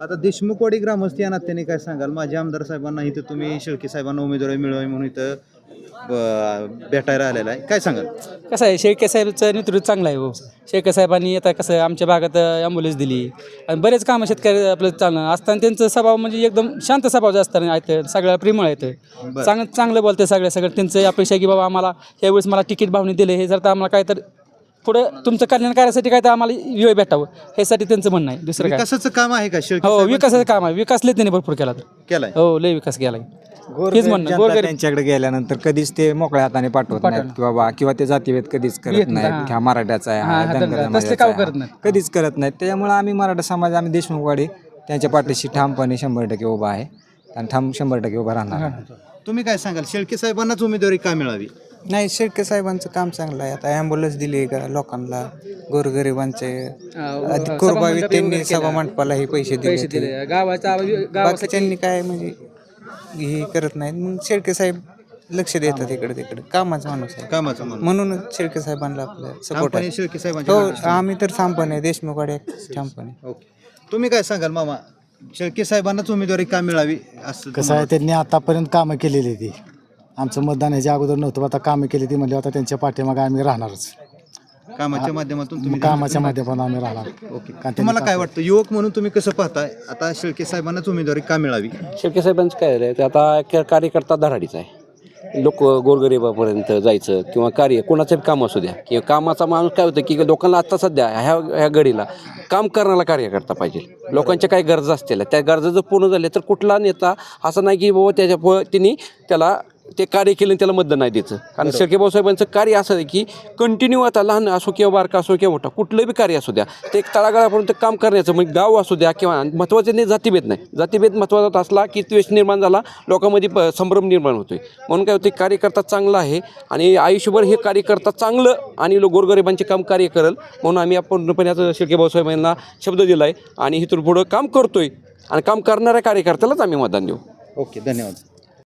आता देशमुखवाडी ग्रामस्थ या नात्याने काय सांगाल? माझ्या आमदार साहेबांना इथं तुम्ही शेळके साहेबांना उमेदवारी मिळवावी म्हणून इथं ब- भेटायला आलेला आहे. काय सांगाल? कसं आहे शेळके साहेबचं नेतृत्व चांगलं आहे हो शेळके साहेबांनी आता कसं आमच्या भागात ॲम्ब्युलन्स दिली. आणि बरेच कामं शेतकरी आपलं चालणं. असताना त्यांचं स्वभाव म्हणजे एकदम शांत स्वभाव जास्त आहेत. सगळ्या प्रेमळ आहेत. बरं. चांगलं चांगलं बोलतं सगळ्या सगळं त्यांचं अपेक्षा आहे की बाबा आम्हाला यावेळेस मला तिकीट भावने दिले. हे जर तर आम्हाला काय तर पुढं तुमचं कल्याण कार्यासाठी काय तर आम्हाला वेळ भेटावं ह्यासाठी त्यांचं म्हणणं आहे दुसरं काय? विकासाचं काम आहे का? शेळके हो साहेबांचं? विकासाचं काम आहे. विकास लय त्यांनी भरपूर केला तर. केलाय. हो लय विकास केला हेच म्हणणं जनता गोरगरीब. त्यांच्याकडे गेल्यानंतर कधीच ते मोकळ्या हाताने पाठवत नाहीत किंवा बा किंवा ते जातीभेद कधीच करत नाही, नाहीत हां. हा मराठ्याचा आहे हां, हा धनगर धनगर. तसले. कधीच करत नाहीत. त्याच्यामुळे आम्ही मराठा समाज आम्ही देशमुखवाडी त्यांच्या पाठीशी ठामपणे शंभर टक्के उभा आहे. आणि ठाम शंभर टक्के उभा राहणार आहे. तुम्ही काय सांगाल? शेळके साहेबांनाच उमेदवारी का मिळावी? नाही शेळके साहेबांचं काम चांगलं आहे. आता ॲम्ब्युलन्स दिली का लोकांना गोरगरिबांचे? आधी कुरबावी त्यांनी सभा मंडपाला हे पैसे दिले. दिले गावाचा गावासाठी बाकीच्यांनी काय म्हणजे हे करत नाहीत. मग शेळके साहेब लक्ष देतात इकडे तिकडे. कामाचा माणूस आहे. कामाचं म्हणून म्हणूनच शेळके साहेबांना आपलं सपोर्ट आहे. शेळके साहेबांच्या हो. आम्ही तर ठामपणे देशमुखवाडे ठामपणे ओके. तुम्ही काय सांगाल मामा? शेळके साहेबांनाच उमेदवारी का मिळावी असं कसं आहे त्यांनी आतापर्यंत कामं केलेली ती आमचं मतदान ह्याच्या अगोदर नव्हतं आता कामं केली ती म्हणजे आता त्यांच्या पाठीमागे आम्ही राहणारच. कामाच्या माध्यमातून तुम्ही कामाच्या माध्यमातून आम्ही राहणार. ओके. कारण तुम्हाला काय वाटतं? युवक म्हणून तुम्ही कसं पाहताय? आता शेळके साहेबांनाच उमेदवारी का मिळावी? शेळके साहेबांचं काय आहे ते आता क- कार्यकर्ता धडाडीचा आहे. लोक गोरगरिबापर्यंत जायचं किंवा कार्य कोणाचं बी काम असू द्या. किंवा कामाचा माणूस काय होतं की लोकांना आता सध्या ह्या ह्या घडीला काम करणारा कार्यकर्ता पाहिजे. लोकांच्या काही गरजा असतील त्या गरजा जर पूर्ण झाल्या तर कुठला नेता असं नाही की बाबा त्याच्या प- त्यांनी त्याला ते कार्य केलं त्याला मतदान नाही द्यायचं. कारण शेळकेभाऊ साहेबांचं कार्य असं आहे की कंटिन्यू आता लहान असो किंवा बारका असो किंवा मोठा कुठलं बी कार्य असू द्या ते एक तळागाळापर्यंत काम करण्याचं म्हणजे गाव असू द्या किंवा महत्त्वाचे नाही जातीभेद नाही. जातीभेद महत्त्वाचा असला की द्वेष निर्माण झाला लोकांमध्ये प संभ्रम निर्माण होतोय. म्हणून काय होते कार्यकर्ता चांगला आहे आणि आयुष्यभर हे कार्यकर्ता चांगलं आणि लो- गोरगरिबांचे काम कार्य करेल म्हणून आम्ही पूर्णपणे आता शेळकेभाऊ साहेबांना शब्द दिला आहे आणि इथून पुढं काम करतोय आणि काम करणाऱ्या कार्यकर्त्यालाच आम्ही मतदान देऊ. ओके धन्यवाद.